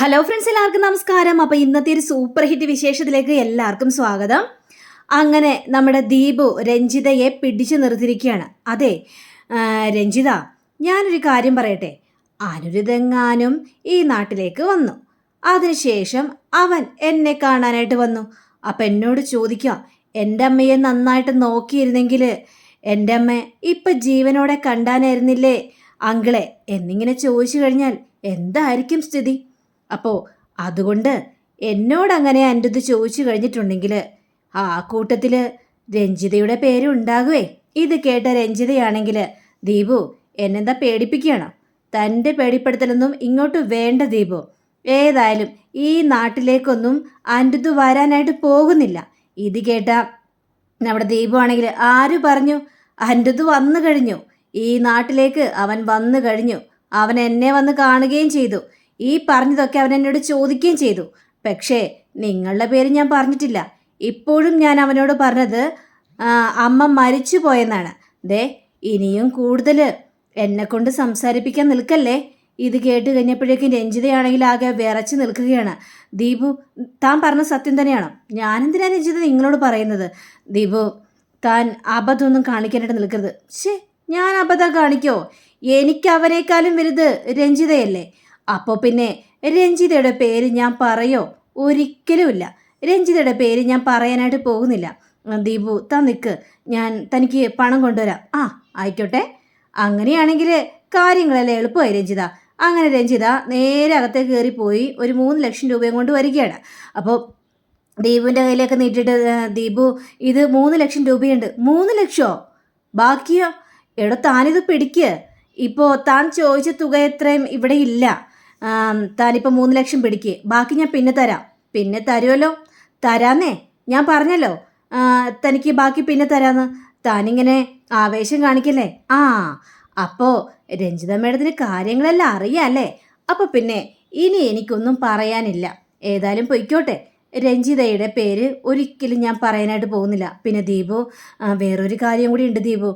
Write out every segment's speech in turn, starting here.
Hello friends എല്ലാവർക്കും നമസ്കാരം. അപ്പോൾ ഇന്നത്തെ ഒരു സൂപ്പർ ഹിറ്റ് വിശേഷത്തിലേക്ക് എല്ലാവർക്കും സ്വാഗതം. അങ്ങനെ നമ്മുടെ ദീപു രഞ്ജിതയെ പിടിച്ചു നിർത്തിയിരിക്കുകയാണ്. അതെ രഞ്ജിത ഞാനൊരു കാര്യം പറയട്ടെ. അനുരുതെങ്ങാനും ഈ നാട്ടിലേക്ക് വന്നു. അതിനുശേഷം അവൻ എന്നെ കാണാനായിട്ട് വന്നു. അപ്പം എന്നോട് ചോദിക്കുക എന്റെ അമ്മയെ നന്നായിട്ട് നോക്കിയിരുന്നെങ്കിൽ എന്റെ അമ്മ ഇപ്പം ജീവനോടെ കണ്ടാനായിരുന്നില്ലേ? അങ്കിളെ എന്നിങ്ങനെ ചോദിച്ചു കഴിഞ്ഞാൽ എന്തായിരിക്കും സ്ഥിതി? അപ്പോൾ അതുകൊണ്ട് എന്നോട് അങ്ങനെ എന്റെ ഇത് ചോദിച്ചു കഴിഞ്ഞിട്ടുണ്ടെങ്കിൽ ആ കൂട്ടത്തിൽ രഞ്ജിതയുടെ പേര് ഉണ്ടാകുവേ. ഇത് കേട്ട രഞ്ജിതയാണെങ്കിൽ ദീപു എന്നെന്താ പേടിപ്പിക്കുകയാണോ? തന്റെ പേടിപ്പെടുത്തലൊന്നും ഇങ്ങോട്ട് വേണ്ട ദീപു. ഏതായാലും ഈ നാട്ടിലേക്കൊന്നും അന്റത് വരാനായിട്ട് പോകുന്നില്ല. ഇത് കേട്ട നമ്മുടെ ദീപു ആണെങ്കിൽ ആര് പറഞ്ഞു? അന്റത് വന്നു കഴിഞ്ഞു. ഈ നാട്ടിലേക്ക് അവൻ വന്നു കഴിഞ്ഞു. അവൻ എന്നെ വന്ന് കാണുകയും ചെയ്തു. ഈ പറഞ്ഞതൊക്കെ അവൻ എന്നോട് ചോദിക്കുകയും ചെയ്തു. പക്ഷേ നിങ്ങളുടെ പേര് ഞാൻ പറഞ്ഞിട്ടില്ല. ഇപ്പോഴും ഞാൻ അവനോട് പറഞ്ഞത് അമ്മ മരിച്ചു പോയെന്നാണ്. ദേ ഇനിയും കൂടുതൽ എന്നെക്കൊണ്ട് സംസാരിപ്പിക്കാൻ നിൽക്കല്ലേ? ഇത് കേട്ട് കഴിഞ്ഞപ്പോഴേക്കും രഞ്ജിതയാണെങ്കിൽ ആകെ വിറച്ച് നിൽക്കുകയാണ്. ദീപു താൻ പറഞ്ഞ സത്യം തന്നെയാണോ? ഞാനെന്തിനാ രഞ്ജിത നിങ്ങളോട് പറയുന്നത്? ദീപു താൻ അബദ്ധമൊന്നും കാണിക്കാനായിട്ട് നിൽക്കരുത്. ശേ ഞാൻ അബദ്ധം കാണിക്കോ? എനിക്ക് അവനേക്കാളും വലുത് രഞ്ജിതയല്ലേ? അപ്പോൾ പിന്നെ രഞ്ജിതയുടെ പേര് ഞാൻ പറയോ? ഒരിക്കലുമില്ല. രഞ്ജിതയുടെ പേര് ഞാൻ പറയാനായിട്ട് പോകുന്നില്ല. ദീപു താൻ നിൽക്ക് ഞാൻ തനിക്ക് പണം കൊണ്ടുവരാം. ആ ആയിക്കോട്ടെ. അങ്ങനെയാണെങ്കിൽ കാര്യങ്ങളെല്ലാം എളുപ്പമായി രഞ്ജിത. അങ്ങനെ രഞ്ജിത നേരെ അകത്തേക്ക് കയറിപ്പോയി ഒരു മൂന്ന് ലക്ഷം രൂപയും കൊണ്ട് വരികയാണ്. അപ്പോൾ ദീപുവിന്റെ കയ്യിലേക്ക് നീട്ടിട്ട് "ആ, ദീപു ഇത് മൂന്ന് ലക്ഷം രൂപയുണ്ട്. മൂന്ന് ലക്ഷമോ ബാക്കിയോ? എടോ താനിത് പിടിക്ക്. ഇപ്പോൾ താൻ ചോദിച്ച തുക എത്രയും ഇവിടെ ഇല്ല. താനിപ്പോൾ മൂന്ന് ലക്ഷം പിടിക്ക്. ബാക്കി ഞാൻ പിന്നെ തരാം. പിന്നെ തരുമല്ലോ തരാന്നേ. ഞാൻ പറഞ്ഞല്ലോ. തനിക്ക് ബാക്കി പിന്നെ തരാന്ന്. താനിങ്ങനെ ആവേശം കാണിക്കല്ലേ? ആ അപ്പോൾ രഞ്ജിത മേഡത്തിന് കാര്യങ്ങളെല്ലാം അറിയാമല്ലേ അപ്പോൾ പിന്നെ ഇനി എനിക്കൊന്നും പറയാനില്ല. ഏതായാലും പൊയ്ക്കോട്ടെ. രഞ്ജിതയുടെ പേര് ഒരിക്കലും ഞാൻ പറയാനായിട്ട് പോകുന്നില്ല. പിന്നെ ദീപു വേറൊരു കാര്യം കൂടി ഉണ്ട് ദീപു.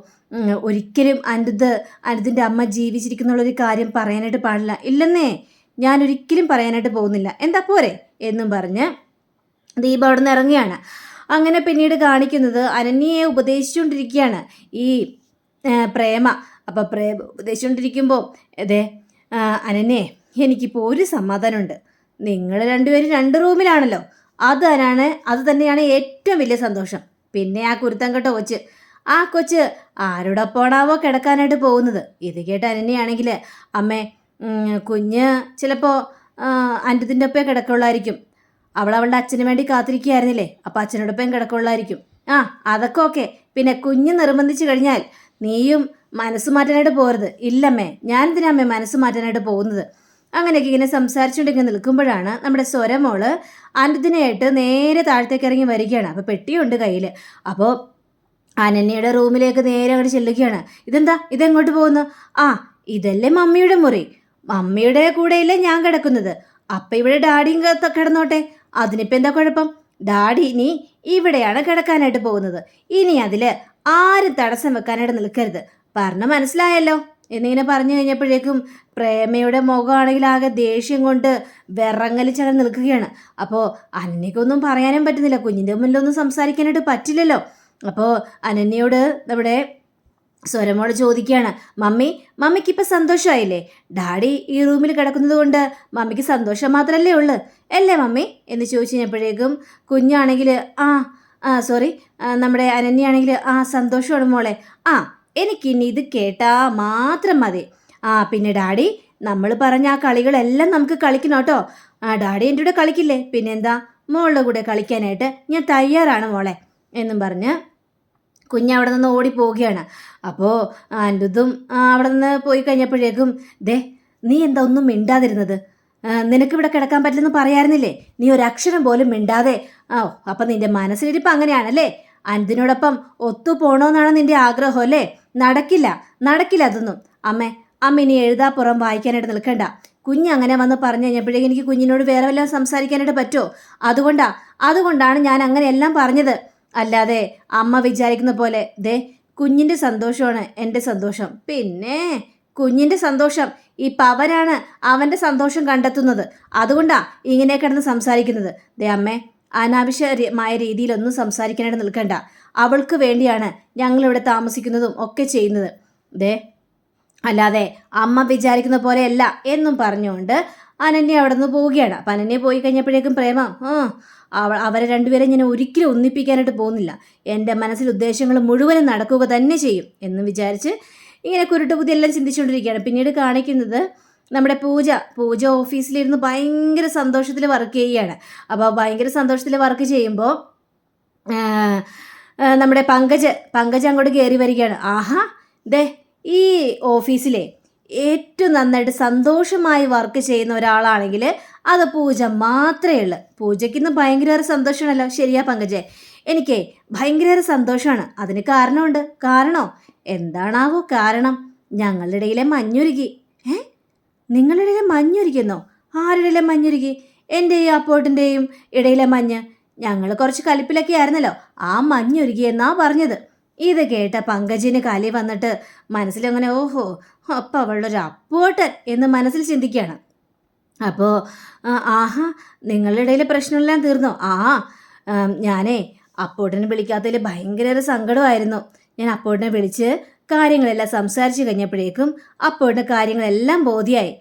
ഒരിക്കലും അനിത് അനിതിന്റെ അമ്മ ജീവിച്ചിരിക്കുന്നുള്ളൊരു കാര്യം പറയാനായിട്ട് പാടില്ല. ഇല്ലെന്നേ. ഞാൻ ഒരിക്കലും പറയാനായിട്ട് പോകുന്നില്ല. എന്താ പോരെ? എന്നും പറഞ്ഞ് ദീപ അവിടെ നിന്ന് ഇറങ്ങുകയാണ്. അങ്ങനെ പിന്നീട് കാണിക്കുന്നത് അനന്യയെ ഉപദേശിച്ചുകൊണ്ടിരിക്കുകയാണ് ഈ പ്രേമ. അപ്പോൾ പ്രേമ ഉപദേശിച്ചുകൊണ്ടിരിക്കുമ്പോൾ അതെ അനന്യെ എനിക്കിപ്പോൾ ഒരു സമാധാനമുണ്ട്. നിങ്ങൾ രണ്ടുപേരും രണ്ട് റൂമിലാണല്ലോ. അത് തന്നെയാണ് അത് തന്നെയാണ് ഏറ്റവും വലിയ സന്തോഷം. പിന്നെ ആ കുരുത്തം കെട്ട കൊച്ച്. ആ കൊച്ച് ആരോടൊപ്പമാണാവോ കിടക്കാനായിട്ട് പോകുന്നത്? ഇത് കേട്ട് അനന്യയാണെങ്കിൽ അമ്മേ കുഞ്ഞ് ചിലപ്പോൾ അന്റത്തിന്റെ ഒപ്പം കിടക്കുള്ളായിരിക്കും. അവൾ അവളുടെ അച്ഛന് വേണ്ടി കാത്തിരിക്കുകയായിരുന്നില്ലേ? അപ്പോൾ അച്ഛനോടൊപ്പം കിടക്കുള്ളായിരിക്കും. ആ അതൊക്കെ ഓക്കെ. പിന്നെ കുഞ്ഞ് നിർബന്ധിച്ചു കഴിഞ്ഞാൽ നീയും മനസ്സ് മാറ്റാനായിട്ട് പോരുത് ഇല്ലമ്മേ ഞാൻ എന്തിനാമ്മേ മനസ്സ് മാറ്റാനായിട്ട് പോകുന്നത്? അങ്ങനെയൊക്കെ ഇങ്ങനെ സംസാരിച്ചുകൊണ്ടിങ്ങനെ നിൽക്കുമ്പോഴാണ് നമ്മുടെ സ്വരമോൾ അനന്തിനായിട്ട് നേരെ താഴത്തേക്ക് ഇറങ്ങി വരികയാണ്. അപ്പോൾ പെട്ടിയുണ്ട് കയ്യിൽ അപ്പോൾ അനന്യയുടെ റൂമിലേക്ക് നേരെ അങ്ങോട്ട് ചെല്ലുകയാണ്. ഇതെന്താ? ഇതെങ്ങോട്ട് പോകുന്നു? ആ ഇതല്ലേ മമ്മിയുടെ മുറി. മമ്മിയുടെ കൂടെയല്ലേ ഞാൻ കിടക്കുന്നത്. അപ്പം ഇവിടെ ഡാഡിയും കിടന്നോട്ടെ. അതിനിപ്പോൾ എന്താ കുഴപ്പം? ഡാഡി ഇനി ഇവിടെയാണ് കിടക്കാനായിട്ട് പോകുന്നത്. ഇനി അതിൽ ആരും തടസ്സം വെക്കാനായിട്ട് നിൽക്കരുത്. പറഞ്ഞ മനസ്സിലായല്ലോ. എന്നിങ്ങനെ പറഞ്ഞു കഴിഞ്ഞപ്പോഴേക്കും പ്രേമയുടെ മുഖമാണെങ്കിൽ ആകെ ദേഷ്യം കൊണ്ട് വിറങ്ങലിച്ചങ്ങനെ നിൽക്കുകയാണ്. അപ്പോൾ അനന്യക്കൊന്നും പറയാനും പറ്റുന്നില്ല. കുഞ്ഞിന്റെ മുന്നിലൊന്നും സംസാരിക്കാനായിട്ട് പറ്റില്ലല്ലോ. അപ്പോൾ അനന്യയോട് നമ്മുടെ സ്വരമോട് ചോദിക്കുകയാണ് മമ്മി മമ്മിക്ക് ഇപ്പം സന്തോഷമായില്ലേ ഡാഡി ഈ റൂമിൽ കിടക്കുന്നത് കൊണ്ട് മമ്മിക്ക് സന്തോഷം മാത്രമല്ലേ ഉള്ളു? അല്ലേ മമ്മി? എന്ന് ചോദിച്ചു കഴിഞ്ഞപ്പോഴേക്കും കുഞ്ഞാണെങ്കിൽ ആ ആ സോറി നമ്മുടെ അനന്യാണെങ്കിൽ ആ സന്തോഷമാണ് മോളെ. ആ എനിക്കിനി ഇത് കേട്ടാ മാത്രം മതി. ആ പിന്നെ ഡാഡി നമ്മൾ പറഞ്ഞ ആ കളികളെല്ലാം നമുക്ക് കളിക്കണം കേട്ടോ. ആ ഡാഡി എന്റെ കൂടെ കളിക്കില്ലേ? പിന്നെന്താ? മോളുടെ കൂടെ കളിക്കാനായിട്ട് ഞാൻ തയ്യാറാണ് മോളെ എന്നും പറഞ്ഞ് കുഞ്ഞ് അവിടെ നിന്ന് ഓടിപ്പോവുകയാണ് അപ്പോൾ അനിരുദ്ധും അവിടെ നിന്ന് പോയി കഴിഞ്ഞപ്പോഴേക്കും ദേ നീ എന്താ ഒന്നും മിണ്ടാതിരുന്നത്? നിനക്ക് ഇവിടെ കിടക്കാൻ പറ്റില്ലെന്ന് പറയാറുന്നില്ലേ? നീ ഒരക്ഷരം പോലും മിണ്ടാതെ. ആ അപ്പം നിന്റെ മനസ്സിലിരിപ്പ് അങ്ങനെയാണല്ലേ? അനുദിനോടൊപ്പം ഒത്തു പോണോന്നാണ് നിന്റെ ആഗ്രഹം അല്ലേ? നടക്കില്ല നടക്കില്ല അതൊന്നും. അമ്മേ അമ്മ ഇനി എഴുതാപ്പുറം വായിക്കാനായിട്ട് നിൽക്കണ്ട. കുഞ്ഞ് അങ്ങനെ വന്ന് പറഞ്ഞു കഴിഞ്ഞപ്പോഴേക്കും എനിക്ക് കുഞ്ഞിനോട് വേറെ വല്ലതും സംസാരിക്കാനായിട്ട് പറ്റുമോ? അതുകൊണ്ടാ അതുകൊണ്ടാണ് ഞാൻ അങ്ങനെയെല്ലാം പറഞ്ഞത്. അല്ലാതെ അമ്മ വിചാരിക്കുന്ന പോലെ ദേ കുഞ്ഞിന്റെ സന്തോഷമാണ് എന്റെ സന്തോഷം. പിന്നെ കുഞ്ഞിന്റെ സന്തോഷം ഈ പവനാണ് അവന്റെ സന്തോഷം കണ്ടെത്തുന്നത്. അതുകൊണ്ടാണ് ഇങ്ങനെ കിടന്ന് സംസാരിക്കുന്നത്. ദേ അമ്മേ അനാവശ്യമായ രീതിയിലൊന്നും സംസാരിക്കാനായിട്ട് നിൽക്കണ്ട. അവൾക്ക് വേണ്ടിയാണ് ഞങ്ങളിവിടെ താമസിക്കുന്നതും ഒക്കെ ചെയ്യുന്നത്. ദേ അല്ലാതെ അമ്മ വിചാരിക്കുന്ന പോലെയല്ല എന്നും പറഞ്ഞുകൊണ്ട് അനന്യ അവിടെ നിന്ന് പോവുകയാണ്. അപ്പം അനന്യ പോയി കഴിഞ്ഞപ്പോഴേക്കും പ്രേമ ആ അവ അവരെ രണ്ടുപേരെ ഞാൻ ഒരിക്കലും ഒന്നിപ്പിക്കാനായിട്ട് പോകുന്നില്ല. എന്റെ മനസ്സിൽ ഉദ്ദേശങ്ങൾ മുഴുവനും നടക്കുക തന്നെ ചെയ്യും എന്ന് വിചാരിച്ച് ഇങ്ങനെ കുരുട്ട് ബുദ്ധിയെല്ലാം ചിന്തിച്ചുകൊണ്ടിരിക്കുകയാണ്. പിന്നീട് കാണിക്കുന്നത് നമ്മുടെ പൂജ. പൂജ ഓഫീസിലിരുന്ന് ഭയങ്കര സന്തോഷത്തിൽ വർക്ക് ചെയ്യുകയാണ്. അപ്പോൾ ഭയങ്കര സന്തോഷത്തിൽ വർക്ക് ചെയ്യുമ്പോൾ നമ്മുടെ പങ്കജ് പങ്കജ് അങ്ങോട്ട് കയറി വരികയാണ്. ആഹാ ദേ ഈ ഓഫീസിലെ ഏറ്റവും നന്നായിട്ട് സന്തോഷമായി വർക്ക് ചെയ്യുന്ന ഒരാളാണെങ്കിൽ അത് പൂജ മാത്രമേ ഉള്ളൂ. പൂജയ്ക്ക് ഇന്ന് ഭയങ്കര സന്തോഷമാണല്ലോ. ശരിയാ പങ്കജെ. എനിക്ക് ഭയങ്കര സന്തോഷമാണ്. അതിന് കാരണമുണ്ട്. കാരണോ? എന്താണാവോ കാരണം? ഞങ്ങളുടെ ഇടയിലെ മഞ്ഞുരുകി. ഏ? നിങ്ങളുടെ ഇടയിലെ മഞ്ഞുരുകിയെന്നോ? ആരുടെ ഇടയിലെ മഞ്ഞുരുകി? എന്റെയും അപ്പോട്ടിന്റെയും ഇടയിലെ മഞ്ഞ്. ഞങ്ങൾ കുറച്ച് കലിപ്പിലൊക്കെ ആയിരുന്നല്ലോ ആ മഞ്ഞുരുകിയെന്നാ പറഞ്ഞത്? ഇത് കേട്ട പങ്കജിന് കലി വന്നിട്ട് മനസ്സിലങ്ങനെ ഓഹോ അപ്പം അവളൊരു അപ്പോട്ടൻ എന്ന് മനസ്സിൽ ചിന്തിക്കുകയാണ്. അപ്പോൾ ആഹാ നിങ്ങളുടെ ഇടയിൽ പ്രശ്നമെല്ലാം തീർന്നോ? ആ ഞാനേ അപ്പോട്ടനെ വിളിക്കാത്തതിൽ ഭയങ്കര സങ്കടമായിരുന്നു. ഞാൻ അപ്പോട്ടിനെ വിളിച്ച് കാര്യങ്ങളെല്ലാം സംസാരിച്ചു കഴിഞ്ഞപ്പോഴേക്കും അപ്പോട്ടിന് കാര്യങ്ങളെല്ലാം ബോധ്യായി.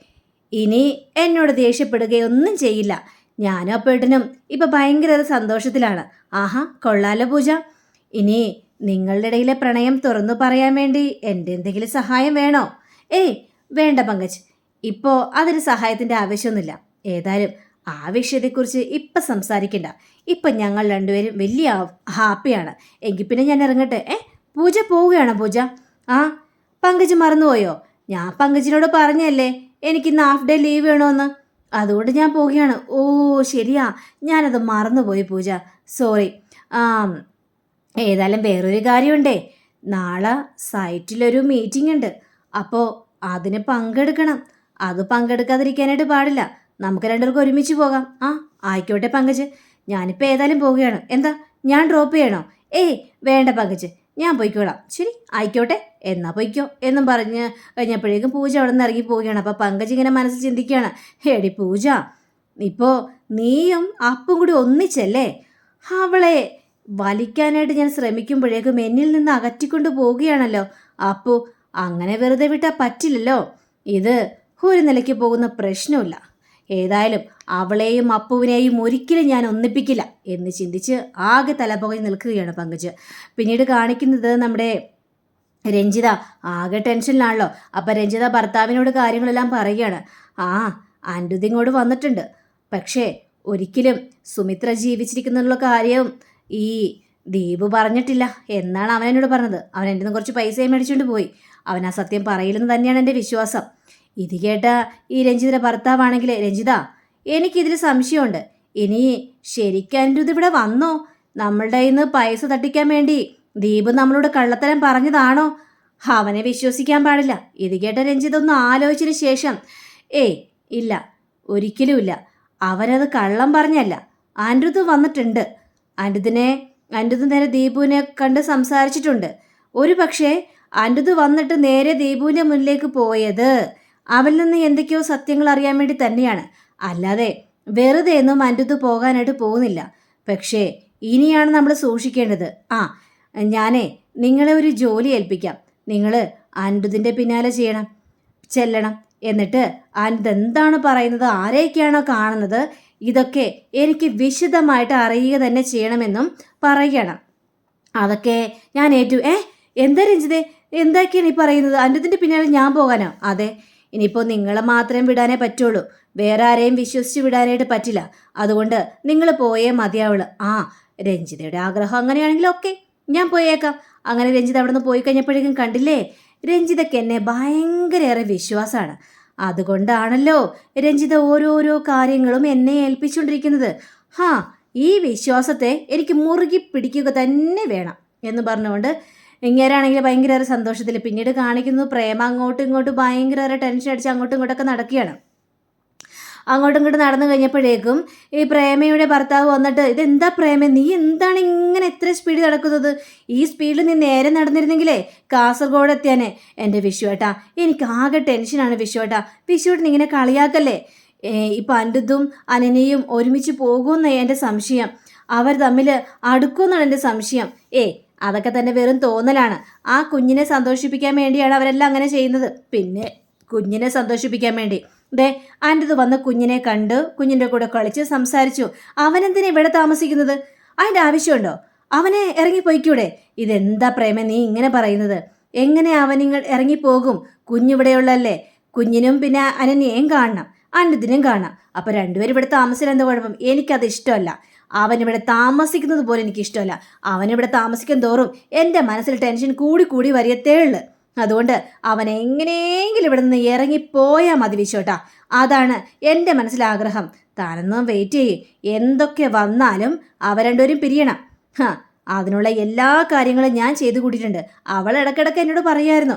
ഇനി എന്നോട് ദേഷ്യപ്പെടുകയൊന്നും ചെയ്യില്ല. ഞാനും അപ്പോട്ടനും ഇപ്പം ഭയങ്കര സന്തോഷത്തിലാണ്. ആഹാ കൊള്ളാലോ പൂജ. ഇനി നിങ്ങളുടെ ഇടയിലെ പ്രണയം തുറന്നു പറയാൻ വേണ്ടി എന്റെ എന്തെങ്കിലും സഹായം വേണോ? ഏയ് വേണ്ട പങ്കജ്. ഇപ്പോൾ അതിന് സഹായത്തിന്റെ ആവശ്യമൊന്നുമില്ല. ഏതായാലും ആ വിഷയത്തെക്കുറിച്ച് ഇപ്പം സംസാരിക്കണ്ട. ഇപ്പം ഞങ്ങൾ രണ്ടുപേരും വലിയ ഹാപ്പിയാണ്. എങ്കിൽ പിന്നെ ഞാൻ ഇറങ്ങട്ടെ. ഏ പൂജ പോവുകയാണോ പൂജ? ആ പങ്കജ് മറന്നുപോയോ? ഞാൻ പങ്കജിനോട് പറഞ്ഞല്ലേ എനിക്കിന്ന് ഹാഫ് ഡേ ലീവ് വേണമെന്ന് അതുകൊണ്ട് ഞാൻ പോവുകയാണ്. ഓ ശരിയാ. ഞാനത് മറന്നുപോയി പൂജ. സോറി. ഏതായാലും വേറൊരു കാര്യമുണ്ടേ. നാളെ സൈറ്റിലൊരു മീറ്റിംഗ് ഉണ്ട് അപ്പോൾ അതിന് പങ്കെടുക്കണം. അത് പങ്കെടുക്കാതിരിക്കാനായിട്ട് പാടില്ല. നമുക്ക് രണ്ടുപേർക്കും ഒരുമിച്ച് പോകാം. ആ ആയിക്കോട്ടെ പങ്കജ്. ഞാനിപ്പോൾ ഏതായാലും പോവുകയാണ്. എന്താ? ഞാൻ ഡ്രോപ്പ് ചെയ്യണോ? ഏയ് വേണ്ട പങ്കജ്. ഞാൻ പോയിക്കോളാം. ശരി ആയിക്കോട്ടെ. എന്നാ പൊയ്ക്കോ എന്നും പറഞ്ഞ് കഴിഞ്ഞപ്പോഴേക്കും പൂജ അവിടെ നിന്ന് ഇറങ്ങി പോവുകയാണ്. അപ്പോൾ പങ്കജ് ഇങ്ങനെ മനസ്സിൽ ചിന്തിക്കുകയാണ്. ഹേടി പൂജ ഇപ്പോൾ നീയും അപ്പും കൂടി ഒന്നിച്ചല്ലേ? അവളെ വലിക്കാനായിട്ട് ഞാൻ ശ്രമിക്കുമ്പോഴേക്കും എന്നിൽ നിന്ന് അകറ്റിക്കൊണ്ട് പോവുകയാണല്ലോ. അപ്പോ അങ്ങനെ വെറുതെ വിട്ടാൽ പറ്റില്ലല്ലോ. ഇത് ഒരു നിലയ്ക്ക് പോകുന്ന പ്രശ്നമില്ല ഏതായാലും അവളെയും അപ്പുവിനെയും ഒരിക്കലും ഞാൻ ഒന്നിപ്പിക്കില്ല എന്ന് ചിന്തിച്ച് ആകെ തലപുകഞ്ഞ് നിൽക്കുകയാണ് പങ്കജ്. പിന്നീട് കാണിക്കുന്നത് നമ്മുടെ രഞ്ജിത. ആകെ ടെൻഷനിലാണല്ലോ. അപ്പം രഞ്ജിത ഭർത്താവിനോട് കാര്യങ്ങളെല്ലാം പറയുകയാണ്. ആ അൻഡുതിങ്ങോട് വന്നിട്ടുണ്ട്. പക്ഷേ ഒരിക്കലും സുമിത്ര ജീവിച്ചിരിക്കുന്നുള്ള കാര്യം ഈ ദീപു പറഞ്ഞിട്ടില്ല. എന്നാണ് അവൻ എന്നോട് പറഞ്ഞത്. അവൻ എന്റെ നിന്ന് കുറച്ച് പൈസയും മേടിച്ചുകൊണ്ട് പോയി. അവൻ ആ സത്യം പറയില്ലെന്ന് തന്നെയാണ് എന്റെ വിശ്വാസം. ഇത് കേട്ട ഈ രഞ്ജിതിന്റെ ഭർത്താവാണെങ്കിൽ രഞ്ജിത എനിക്കിതിൽ സംശയമുണ്ട്. ഇനി ശരിക്കും ഇവിടെ വന്നോ? നമ്മളുടെ ഇന്ന് പൈസ തട്ടിക്കാൻ വേണ്ടി ദീപ് നമ്മളോട് കള്ളത്തരം പറഞ്ഞതാണോ? അവനെ വിശ്വസിക്കാൻ പാടില്ല. ഇത് കേട്ട രഞ്ജിത് ഒന്ന് ആലോചിച്ചതിന് ശേഷം ഏയ് ഇല്ല ഒരിക്കലുമില്ല അവനത് കള്ളം പറഞ്ഞല്ല. ആൻഡ്രുത് വന്നിട്ടുണ്ട്. ആൻഡുദിനെ ആൻഡുദ് നേരെ ദീപുവിനെ കണ്ട് സംസാരിച്ചിട്ടുണ്ട്. ഒരു പക്ഷേ ആൻഡുദ് വന്നിട്ട് നേരെ ദീപുവിന്റെ മുന്നിലേക്ക് പോയത് അവൽ നിന്ന് എന്തൊക്കെയോ സത്യങ്ങൾ അറിയാൻ വേണ്ടി തന്നെയാണ്. അല്ലാതെ വെറുതെ ഒന്നും അൻഡുദ് പോകാനായിട്ട് പോകുന്നില്ല. പക്ഷേ ഇനിയാണ് നമ്മൾ സൂക്ഷിക്കേണ്ടത്. ആ ഞാനേ നിങ്ങളെ ഒരു ജോലി ഏൽപ്പിക്കാം. നിങ്ങൾ അൻഡുദിന്റെ പിന്നാലെ ചെയ്യണം ചെല്ലണം. എന്നിട്ട് അൻഡ് എന്താണ് പറയുന്നത് ആരെയൊക്കെയാണോ കാണുന്നത് ഇതൊക്കെ എനിക്ക് വിശദമായിട്ട് അറിയുക തന്നെ ചെയ്യണമെന്നും പറയണം. അതൊക്കെ ഞാൻ ഏറ്റു ഏ എന്താ രഞ്ജിതേ? എന്തൊക്കെയാണ് ഈ പറയുന്നത്? അന്റെതിന്റെ പിന്നാലെ ഞാൻ പോകാനോ? അതെ ഇനിയിപ്പോൾ നിങ്ങളെ മാത്രം വിടാനേ പറ്റുള്ളൂ. വേറെ ആരെയും വിശ്വസിച്ച് വിടാനായിട്ട് പറ്റില്ല. അതുകൊണ്ട് നിങ്ങൾ പോയേ മതിയാവുള്ളൂ. ആ രഞ്ജിതയുടെ ആഗ്രഹം അങ്ങനെയാണെങ്കിൽ ഓക്കെ ഞാൻ പോയേക്കാം. അങ്ങനെ രഞ്ജിത അവിടെ നിന്ന് പോയി കഴിഞ്ഞപ്പോഴേക്കും കണ്ടില്ലേ? രഞ്ജിതയ്ക്ക് എന്നെ ഭയങ്കരയേറെ വിശ്വാസമാണ്. അതുകൊണ്ടാണല്ലോ രഞ്ജിത ഓരോരോ കാര്യങ്ങളും എന്നെ ഏൽപ്പിച്ചുകൊണ്ടിരിക്കുന്നത്. ഹാ ഈ വിശ്വാസത്തെ എനിക്ക് മുറുകി പിടിക്കുക തന്നെ വേണം എന്ന് പറഞ്ഞുകൊണ്ട് ഇങ്ങേരാണെങ്കിൽ ഭയങ്കര സന്തോഷത്തിൽ പിന്നീട് കാണിക്കുന്നു. പ്രേമ അങ്ങോട്ടും ഇങ്ങോട്ടും ഭയങ്കര ടെൻഷൻ അടിച്ച് അങ്ങോട്ടും ഇങ്ങോട്ടൊക്കെ നടക്കുകയാണ്. അങ്ങോട്ടും ഇങ്ങോട്ടും നടന്നു കഴിഞ്ഞപ്പോഴേക്കും ഈ പ്രേമയുടെ ഭർത്താവ് വന്നിട്ട് ഇതെന്താ പ്രേമ? നീ എന്താണ് ഇങ്ങനെ എത്ര സ്പീഡിൽ നടക്കുന്നത്? ഈ സ്പീഡിൽ നീ നേരെ നടന്നിരുന്നെങ്കിലേ കാസർഗോഡ് എത്തിയാനെ. എന്റെ വിഷുവേട്ടാ എനിക്ക് ആകെ ടെൻഷനാണ് വിഷുവേട്ടാ വിഷുവേട്ടൻ ഇങ്ങനെ കളിയാക്കല്ലേ? ഇപ്പം അന്റെതും അനനയും ഒരുമിച്ച് പോകുമെന്ന് എന്റെ സംശയം. അവർ തമ്മിൽ അടുക്കുമെന്നാണ് എന്റെ സംശയം. ഏ അതൊക്കെ തന്നെ വെറും തോന്നലാണ്. ആ കുഞ്ഞിനെ സന്തോഷിപ്പിക്കാൻ വേണ്ടിയാണ് അവരെല്ലാം അങ്ങനെ ചെയ്യുന്നത്. പിന്നെ കുഞ്ഞിനെ സന്തോഷിപ്പിക്കാൻ വേണ്ടി. ദേ ആന്റത് വന്ന് കുഞ്ഞിനെ കണ്ട് കുഞ്ഞിന്റെ കൂടെ കളിച്ച് സംസാരിച്ചു. അവനെന്തിനാ ഇവിടെ താമസിക്കുന്നത്? അതിന്റെ ആവശ്യമുണ്ടോ? അവനെ ഇറങ്ങിപ്പോയിക്കൂടെ? ഇതെന്താ പ്രേമേ നീ ഇങ്ങനെ പറയുന്നത്? എങ്ങനെ അവനിങ്ങൾ ഇറങ്ങിപ്പോകും? കുഞ്ഞിവിടെയുള്ളല്ലേ. കുഞ്ഞിനും പിന്നെ അനന്യയും കാണണം. അന്നതിനും കാണാം. അപ്പോൾ രണ്ടുപേരും ഇവിടെ താമസിച്ചാൽ എന്താ കുഴപ്പം? എനിക്കത് ഇഷ്ടമല്ല. അവനിവിടെ താമസിക്കുന്നത് പോലെ എനിക്ക് ഇഷ്ടമല്ല അവൻ ഇവിടെ താമസിക്കും തോറും എന്റെ മനസ്സിൽ ടെൻഷൻ കൂടി കൂടി വരിയത്തേ ഉള്ളു. അതുകൊണ്ട് അവൻ എങ്ങനെയെങ്കിലും ഇവിടെ നിന്ന് ഇറങ്ങിപ്പോയാൽ മതി വിശോട്ടാ അതാണ് എന്റെ മനസ്സിലാഗ്രഹം. താനൊന്നും വെയിറ്റ് ചെയ്യും. എന്തൊക്കെ വന്നാലും അവ പിരിയണം. ഹാ അതിനുള്ള എല്ലാ കാര്യങ്ങളും ഞാൻ ചെയ്തു കൂട്ടിയിട്ടുണ്ട്. അവൾ ഇടയ്ക്കിടയ്ക്ക് എന്നോട് പറയായിരുന്നു.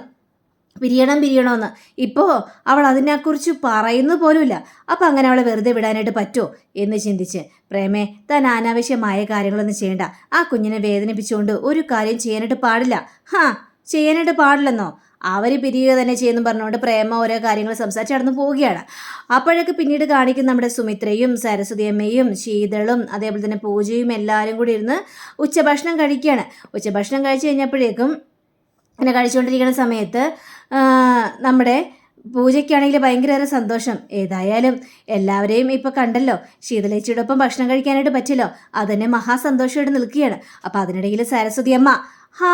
പിരിയണം പിരിയണമെന്ന് ഇപ്പോൾ അവൾ അതിനെക്കുറിച്ച് പറയുന്നു പോലുമില്ല. അപ്പം അങ്ങനെ അവളെ വെറുതെ വിടാനായിട്ട് പറ്റുമോ എന്ന് ചിന്തിച്ച്. പ്രേമേ താൻ അനാവശ്യമായ കാര്യങ്ങളൊന്നും ചെയ്യണ്ട. ആ കുഞ്ഞിനെ വേദനിപ്പിച്ചുകൊണ്ട് ഒരു കാര്യം ചെയ്യാനായിട്ട് പാടില്ല. ഹാ ചെയ്യാനായിട്ട് പാടില്ലെന്നോ? അവർ പിരിയുക തന്നെ ചെയ്യുമെന്ന് പറഞ്ഞുകൊണ്ട് പ്രേമ ഓരോ കാര്യങ്ങൾ സംസാരിച്ച് നടന്നു പോവുകയാണ്. അപ്പോഴൊക്കെ പിന്നീട് കാണിക്കുന്ന നമ്മുടെ സുമിത്രയും സരസ്വതി അമ്മയും ശീതളും അതേപോലെ തന്നെ പൂജയും എല്ലാവരും കൂടി ഇരുന്ന് ഉച്ചഭക്ഷണം കഴിക്കുകയാണ്. ഉച്ചഭക്ഷണം കഴിച്ചു കഴിഞ്ഞപ്പോഴേക്കും അങ്ങനെ കഴിച്ചുകൊണ്ടിരിക്കുന്ന സമയത്ത് നമ്മുടെ പൂജയ്ക്കാണെങ്കിൽ ഭയങ്കരേറെ സന്തോഷം. ഏതായാലും എല്ലാവരെയും ഇപ്പോൾ കണ്ടല്ലോ ശീതലേച്ചിയോടൊപ്പം ഭക്ഷണം കഴിക്കാനായിട്ട് പറ്റില്ലോ അതന്നെ മഹാസന്തോഷമായിട്ട് നിൽക്കുകയാണ്. അപ്പോൾ അതിനിടയിൽ സരസ്വതി അമ്മ ഹാ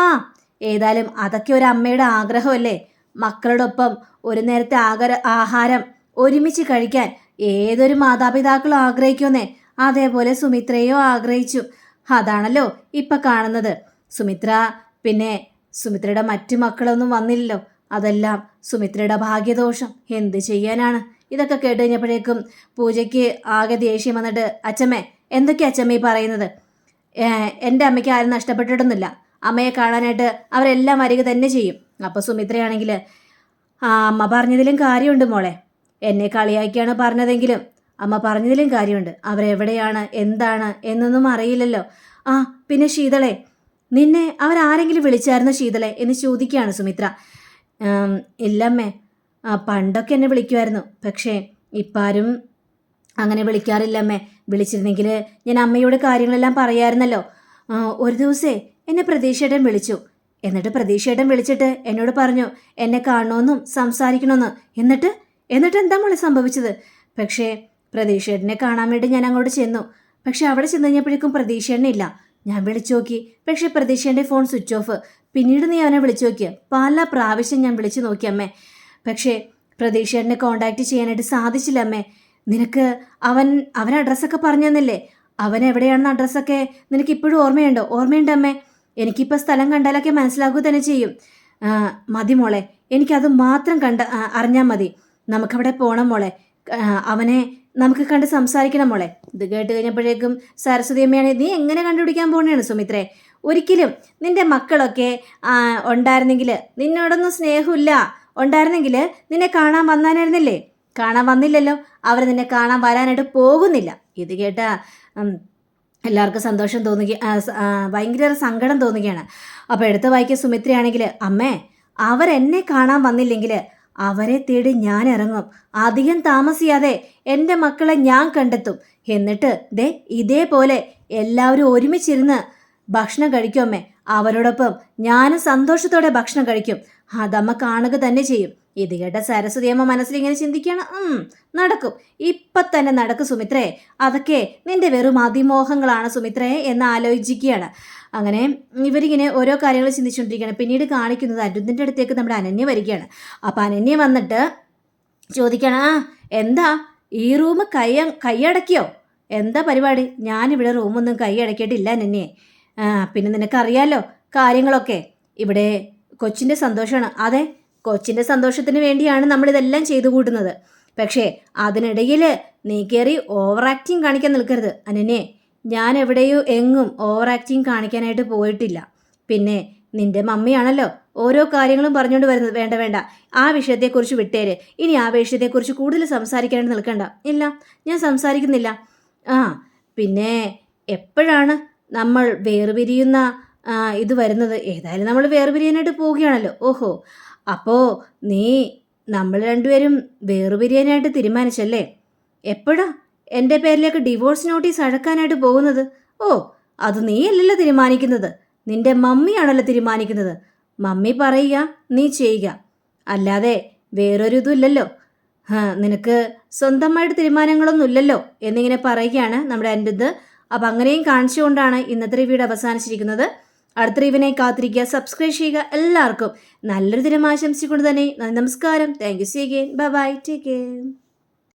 ഏതായാലും അതൊക്കെ ഒരു അമ്മയുടെ ആഗ്രഹമല്ലേ? മക്കളോടൊപ്പം ഒരു നേരത്തെ ആകര ആഹാരം ഒരുമിച്ച് കഴിക്കാൻ ഏതൊരു മാതാപിതാക്കളും ആഗ്രഹിക്കുമെന്നേ. അതേപോലെ സുമിത്രയോ ആഗ്രഹിച്ചു. അതാണല്ലോ ഇപ്പൊ കാണുന്നത്. സുമിത്ര പിന്നെ സുമിത്രയുടെ മറ്റു മക്കളൊന്നും വന്നില്ലല്ലോ. അതെല്ലാം സുമിത്രയുടെ ഭാഗ്യദോഷം. എന്ത് ചെയ്യാനാണ്? ഇതൊക്കെ കേട്ട് കഴിഞ്ഞപ്പോഴേക്കും പൂജയ്ക്ക് ആകെ ദേഷ്യം വന്നിട്ട് അച്ഛമ്മേ എന്തൊക്കെയാ അച്ഛമ്മ ഈ പറയുന്നത്? എന്റെ അമ്മയ്ക്ക് ആരും നഷ്ടപ്പെട്ടിട്ടൊന്നുമില്ല. അമ്മയെ കാണാനായിട്ട് അവരെല്ലാം വരിക തന്നെ ചെയ്യും. അപ്പോൾ സുമിത്രയാണെങ്കിൽ ആ അമ്മ പറഞ്ഞതിലും കാര്യമുണ്ട് മോളെ. എന്നെ കളിയാക്കിയാണ് പറഞ്ഞതെങ്കിലും അമ്മ പറഞ്ഞതിലും കാര്യമുണ്ട്. അവരെവിടെയാണ് എന്താണ് എന്നൊന്നും അറിയില്ലല്ലോ. ആ പിന്നെ ശീതളെ നിന്നെ അവരാരെങ്കിലും വിളിച്ചായിരുന്നു ശീതളെ എന്ന് ചോദിക്കുകയാണ് സുമിത്ര. ഇല്ലമ്മേ പണ്ടൊക്കെ എന്നെ വിളിക്കുമായിരുന്നു. പക്ഷേ ഇപ്പാരും അങ്ങനെ വിളിക്കാറില്ലമ്മേ. വിളിച്ചിരുന്നെങ്കിൽ ഞാൻ അമ്മയോട് കാര്യങ്ങളെല്ലാം പറയായിരുന്നല്ലോ. ഒരു ദിവസേ എന്നെ പ്രതീക്ഷേടൻ വിളിച്ചു. എന്നിട്ട് പ്രതീക്ഷേടൻ വിളിച്ചിട്ട് എന്നോട് പറഞ്ഞു എന്നെ കാണണമെന്നും സംസാരിക്കണമെന്ന് എന്നിട്ട് എന്നിട്ട് എന്താ മോളെ സംഭവിച്ചത്? പക്ഷേ പ്രതീക്ഷേട്ടനെ കാണാൻ വേണ്ടി ഞാൻ അങ്ങോട്ട് ചെന്നു. പക്ഷെ അവിടെ ചെന്ന് കഴിഞ്ഞപ്പോഴേക്കും ഇല്ല. ഞാൻ വിളിച്ചു നോക്കി. പക്ഷെ പ്രതീക്ഷേന്റെ ഫോൺ സ്വിച്ച് ഓഫ്. പിന്നീട് നീ അവനെ വിളിച്ചു നോക്കിയ? പല പ്രാവശ്യം ഞാൻ വിളിച്ചു നോക്കി അമ്മേ. പക്ഷേ പ്രതീക്ഷേട്ടനെ കോണ്ടാക്ട് ചെയ്യാനായിട്ട് സാധിച്ചില്ല അമ്മേ. നിനക്ക് അവൻ അവൻ അഡ്രസ്സൊക്കെ പറഞ്ഞു തന്നില്ലേ? അവൻ എവിടെയാണെന്ന അഡ്രസ്സൊക്കെ നിനക്ക് ഇപ്പോഴും ഓർമ്മയുണ്ടോ? ഓർമ്മയുണ്ട് അമ്മേ. എനിക്കിപ്പോൾ സ്ഥലം കണ്ടാലൊക്കെ മനസ്സിലാക്കുക തന്നെ ചെയ്യും. മതി മോളെ. എനിക്കത് മാത്രം കണ്ട അറിഞ്ഞാൽ മതി. നമുക്കവിടെ പോകണം മോളെ. അവനെ നമുക്ക് കണ്ട് സംസാരിക്കണം മോളെ. ഇത് കേട്ട് കഴിഞ്ഞപ്പോഴേക്കും സരസ്വതി അമ്മയാണ് നീ എങ്ങനെ കണ്ടുപിടിക്കാൻ പോകണേണ് സുമിത്രേ? ഒരിക്കലും നിന്റെ മക്കളൊക്കെ ഉണ്ടായിരുന്നെങ്കിൽ നിന്നോടൊന്നും സ്നേഹമില്ല. ഉണ്ടായിരുന്നെങ്കിൽ നിന്നെ കാണാൻ വന്നാനായിരുന്നില്ലേ? കാണാൻ വന്നില്ലല്ലോ. അവർ നിന്നെ കാണാൻ വരാനായിട്ട് പോകുന്നില്ല. ഇത് കേട്ട എല്ലാവർക്കും സന്തോഷം തോന്നുക ഭയങ്കര സങ്കടം തോന്നുകയാണ്. അപ്പോൾ എടുത്ത് വായിക്കുക സുമിത്രയാണെങ്കിൽ അമ്മേ അവരെന്നെ കാണാൻ വന്നില്ലെങ്കിൽ അവരെ തേടി ഞാൻ ഇറങ്ങും. അധികം താമസിയാതെ എന്റെ മക്കളെ ഞാൻ കണ്ടെത്തും. എന്നിട്ട് ദേ ഇതേപോലെ എല്ലാവരും ഒരുമിച്ചിരുന്ന് ഭക്ഷണം കഴിക്കും അമ്മേ. അവരോടൊപ്പം ഞാനും സന്തോഷത്തോടെ ഭക്ഷണം കഴിക്കും. അതമ്മ കാണുക തന്നെ ചെയ്യും. ഇത് കേട്ട സരസ്വതി അമ്മ മനസ്സിൽ ഇങ്ങനെ ചിന്തിക്കുകയാണ് നടക്കും. ഇപ്പൊ തന്നെ നടക്കും സുമിത്രേ. അതൊക്കെ നിന്റെ വെറും അതിമോഹങ്ങളാണ് സുമിത്രയെ എന്ന് ആലോചിക്കുകയാണ്. അങ്ങനെ ഇവരിങ്ങനെ ഓരോ കാര്യങ്ങൾ ചിന്തിച്ചുകൊണ്ടിരിക്കുകയാണ്. പിന്നീട് കാണിക്കുന്നത് അരുന്തിന്റെ അടുത്തേക്ക് നമ്മുടെ അനന്യ വരികയാണ്. അപ്പോൾ അനന്യ വന്നിട്ട് ചോദിക്കണം ആ എന്താ? ഈ റൂം കൈ കൈയടക്കിയോ? എന്താ പരിപാടി? ഞാനിവിടെ റൂമൊന്നും കൈയടക്കിയിട്ടില്ല അനന്യെ. പിന്നെ നിനക്കറിയാലോ കാര്യങ്ങളൊക്കെ. ഇവിടെ കൊച്ചിന്റെ സന്തോഷമാണ്. അതെ കൊച്ചിന്റെ സന്തോഷത്തിന് വേണ്ടിയാണ് നമ്മളിതെല്ലാം ചെയ്തു കൂട്ടുന്നത്. പക്ഷേ അതിനിടയിൽ നീ കയറി ഓവർ ആക്ടിങ് കാണിക്കാൻ നിൽക്കരുത്. അനനെ ഞാൻ എവിടെയോ എങ്ങും ഓവർ ആക്ടിങ് കാണിക്കാനായിട്ട് പോയിട്ടില്ല. പിന്നെ നിന്റെ മമ്മിയാണല്ലോ ഓരോ കാര്യങ്ങളും പറഞ്ഞുകൊണ്ട് വരുന്നത്. വേണ്ട വേണ്ട. ആ വിഷയത്തെക്കുറിച്ച് വിട്ടേര്. ഇനി ആ വിഷയത്തെക്കുറിച്ച് കൂടുതൽ സംസാരിക്കാനായിട്ട് നിൽക്കണ്ട. ഇല്ല ഞാൻ സംസാരിക്കുന്നില്ല. ആ പിന്നെ എപ്പോഴാണ് നമ്മൾ വേർപിരിയുന്ന ഇത് വരുന്നത്? ഏതായാലും നമ്മൾ വേർപിരിയാനായിട്ട് പോവുകയാണല്ലോ. ഓഹോ. അപ്പോൾ നീ നമ്മൾ രണ്ടുപേരും വേറുപിരിയാനായിട്ട് തീരുമാനിച്ചല്ലേ? എപ്പോഴാ എന്റെ പേരിലേക്ക് ഡിവോഴ്സ് നോട്ടീസ് അഴക്കാനായിട്ട് പോകുന്നത്? ഓ അത് നീയല്ലല്ലോ തീരുമാനിക്കുന്നത്. നിന്റെ മമ്മിയാണല്ലോ തീരുമാനിക്കുന്നത്. മമ്മി പറയുക നീ ചെയ്യുക. അല്ലാതെ വേറൊരു ഇതും ഇല്ലല്ലോ ഹാ നിനക്ക് സ്വന്തമായിട്ട് തീരുമാനങ്ങളൊന്നും ഇല്ലല്ലോ എന്നിങ്ങനെ പറയുകയാണ് നമ്മുടെ എന്റെ ഇത് അപ്പം അങ്ങനെയും കാണിച്ചുകൊണ്ടാണ് ഇന്നത്തെ വീട് അവസാനിച്ചിരിക്കുന്നത്. അടുത്ത കാത്തിരിക്കുക. സബ്സ്ക്രൈബ് ചെയ്യുക എല്ലാവർക്കും. നല്ലൊരു ദിനം ആശംസിച്ചുകൊണ്ട് തന്നെ നമസ്കാരം. Thank you see again bye bye take care